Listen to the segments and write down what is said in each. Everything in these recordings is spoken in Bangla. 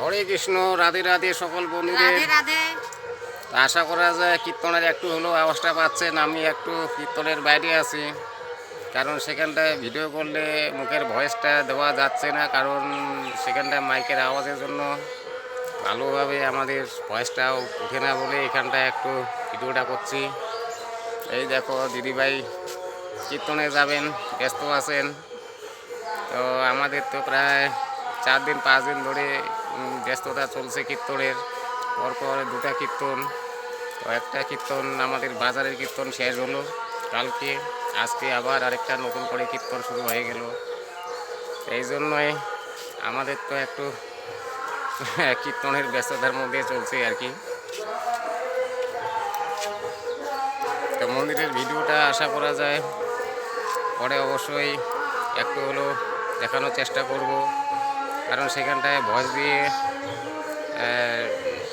হরে কৃষ্ণ রাধে রাধে সকল বন্ধুদের। আশা করা যায় কীর্তনের একটু হলেও আওয়াজটা পাচ্ছেন আমি একটু কীর্তনের বাইরে আছি। কারণ সেখানটায় ভিডিও করলে মুখের ভয়েসটা দেওয়া যাচ্ছে না কারণ সেখানটায় মাইকের আওয়াজের জন্য ভালোভাবে আমাদের ভয়েসটাও উঠে না বলে এখানটায় একটু ভিডিওটা করছি। এই দেখো দিদিভাই কীর্তনে যাবেন ব্যস্ত আছেন। তো আমাদের তো প্রায় চার দিন পাঁচ দিন ধরে ব্যস্ততা চলছে কীর্তনের, পরপর দুটা কীর্তন, তো একটা কীর্তন আমাদের বাজারের কীর্তন শেষ হলো কালকে, আজকে আবার আরেকটা নতুন করে কীর্তন শুরু হয়ে গেল। এই জন্যই আমাদের তো একটু কীর্তনের ব্যস্ততার মধ্যে চলছে আর কি। তো মন্দিরের ভিডিওটা আশা করা যায়, পরে অবশ্যই একটু হলেও দেখানোর চেষ্টা করব। কারণ সেখানটায় ভয়েস দিয়ে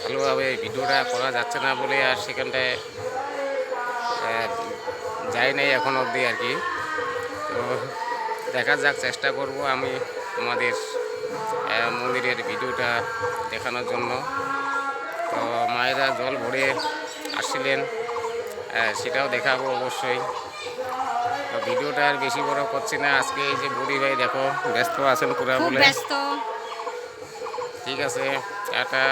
ভালোভাবে ভিডিওটা করা যাচ্ছে না বলে আর সেখানটায় যাই নাই এখন অবধি আর কি। তো দেখা যাক চেষ্টা করব আমি তোমাদের আহ, মন্দিরের ভিডিওটা দেখানোর জন্য। তো মায়েরা জল ভরে আসছিলেন সেটাও দেখাবো অবশ্যই। তো ভিডিওটা আর বেশি বড় করছি না। আজকে এই যে বুড়ি ভাই দেখো ব্যস্ত আছেন পুরা খুব বলে। ব্যস্ত। ঠিক আছে টাটা।